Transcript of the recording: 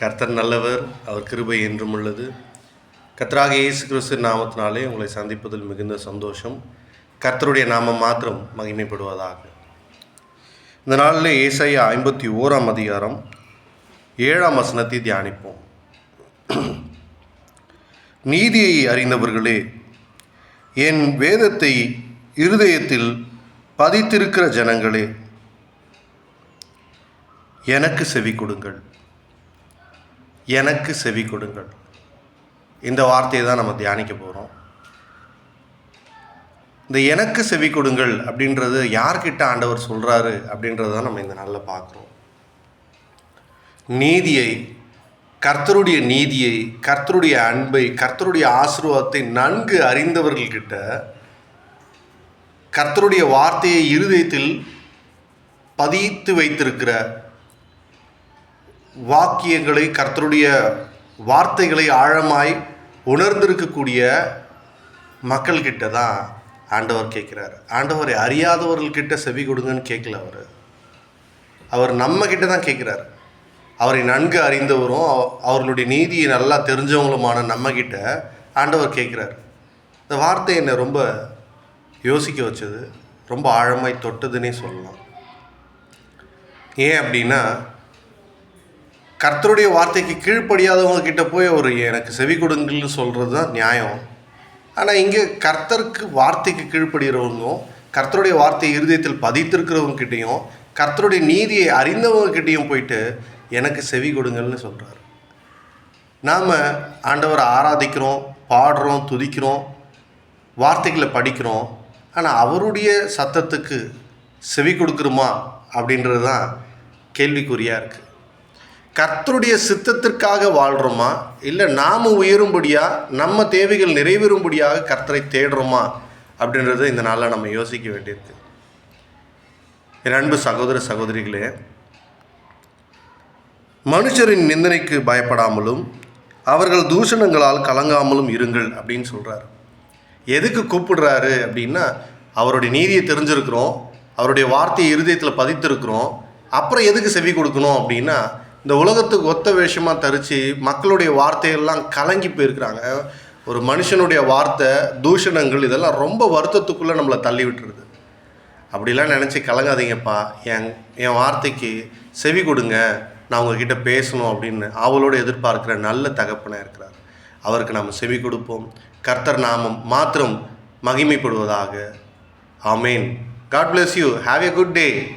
கர்த்தர் நல்லவர் அவர் கிருபை என்றும் உள்ளது. கர்த்தராக இயேசு கிறிஸ்து நாமத்தினாலே உங்களை சந்திப்பதில் மிகுந்த சந்தோஷம். கர்த்தருடைய நாமம் மாத்திரம் மகிமைப்படுவதாக. இந்த நாளில் ஏசாயா ஐம்பத்தி ஓராம் அதிகாரம் ஏழாம் வசனத்தை தியானிப்போம். நீதியை அறிந்தவர்களே என் வேதத்தை இருதயத்தில் பதித்திருக்கிற ஜனங்களே எனக்கு செவி கொடுங்கள் எனக்கு செவி கொடுங்கள். இந்த வார்த்தையை தான் நம்ம தியானிக்க போகிறோம் இந்த எனக்கு செவி கொடுங்கள் அப்படின்றது யார்கிட்ட ஆண்டவர் சொல்கிறாரு அப்படின்றத தான் நம்ம இந்த நாளில் பார்க்குறோம். நீதியை கர்த்தருடைய நீதியை கர்த்தருடைய அன்பை கர்த்தருடைய ஆசீர்வாதத்தை நன்கு அறிந்தவர்கள்கிட்ட கர்த்தருடைய வார்த்தையை இருதயத்தில் பதித்து வைத்திருக்கிற வாக்கியங்களை கர்த்தருடைய வார்த்தைகளை ஆழமாய் உணர்ந்திருக்கக்கூடிய மக்கள்கிட்ட தான் ஆண்டவர் கேட்குறாரு. ஆண்டவரை அறியாதவர்கள்கிட்ட செவி கொடுங்கன்னு கேட்கல அவர். அவர் நம்ம கிட்ட தான் கேட்குறாரு. அவரை நன்கு அறிந்தவரும் அவர்களுடைய நீதியை நல்லா தெரிஞ்சவங்களுமான நம்ம கிட்ட ஆண்டவர் கேட்குறாரு. இந்த வார்த்தை என்னை ரொம்ப யோசிக்க வச்சது ரொம்ப ஆழமாய் தொட்டதுன்னே சொல்லலாம். ஏன் அப்படின்னா கர்த்தருடைய வார்த்தைக்கு கீழ்ப்படியாதவங்க கிட்ட போய் அவர் எனக்கு செவி கொடுங்கள்னு சொல்கிறது தான் நியாயம். ஆனால் இங்கே கர்த்தருக்கு வார்த்தைக்கு கீழ்ப்படுகிறவங்களும் கர்த்தருடைய வார்த்தையை இருதயத்தில் பதித்திருக்கிறவங்க கிட்டேயும் கர்த்தருடைய நீதியை அறிந்தவங்க கிட்டேயும் போயிட்டு எனக்கு செவி கொடுங்கள்னு சொல்கிறார் நாம் ஆண்டவரை ஆராதிக்கிறோம் பாடுறோம் துதிக்கிறோம் வார்த்தைகளை படிக்கிறோம். ஆனால் அவருடைய சத்தத்துக்கு செவி கொடுக்குறோமா அப்படின்றது தான் கேள்விக்குறியாக இருக்குது கர்த்தருடைய சித்தத்திற்காக வாழ்கிறோமா இல்லை நாம் உயரும்படியாக நம்ம தேவைகள் நிறைவேறும்படியாக கர்த்தரை தேடுறோமா? அப்படின்றத இந்த நாளில் நம்ம யோசிக்க வேண்டியிருக்கு. என் அன்பு சகோதர சகோதரிகளே மனுஷரின் நிந்தனைக்கு பயப்படாமலும் அவர்கள் தூஷணங்களால் கலங்காமலும் இருங்கள் அப்படின்னு சொல்கிறார் எதுக்கு கூப்பிடுறாரு அப்படின்னா அவருடைய நீதியை தெரிஞ்சிருக்கிறோம் அவருடைய வார்த்தையை இருதயத்தில் பதித்திருக்கிறோம் அப்புறம் எதுக்கு செவி கொடுக்கணும் அப்படின்னா இந்த உலகத்துக்கு ஒத்த வேஷமாக தரித்து மக்களுடைய வார்த்தையெல்லாம் கலங்கி போயிருக்கிறாங்க. ஒரு மனுஷனுடைய வார்த்தை தூஷணங்கள் இதெல்லாம் ரொம்ப வருத்தத்துக்குள்ளே நம்மளை தள்ளி விட்டுருது. அப்படிலாம் நினச்சி கலங்காதீங்கப்பா. என் என் வார்த்தைக்கு செவி கொடுங்க. நான் உங்ககிட்ட பேசணும் அப்படின்னு அவளோட எதிர்பார்க்கிற நல்ல தகப்பனாக இருக்கிறார். அவருக்கு நாம் செவி கொடுப்போம். கர்த்தர் நாமம் மாத்திரம் மகிமைப்படுவதாக. ஆமேன். God bless you have a good day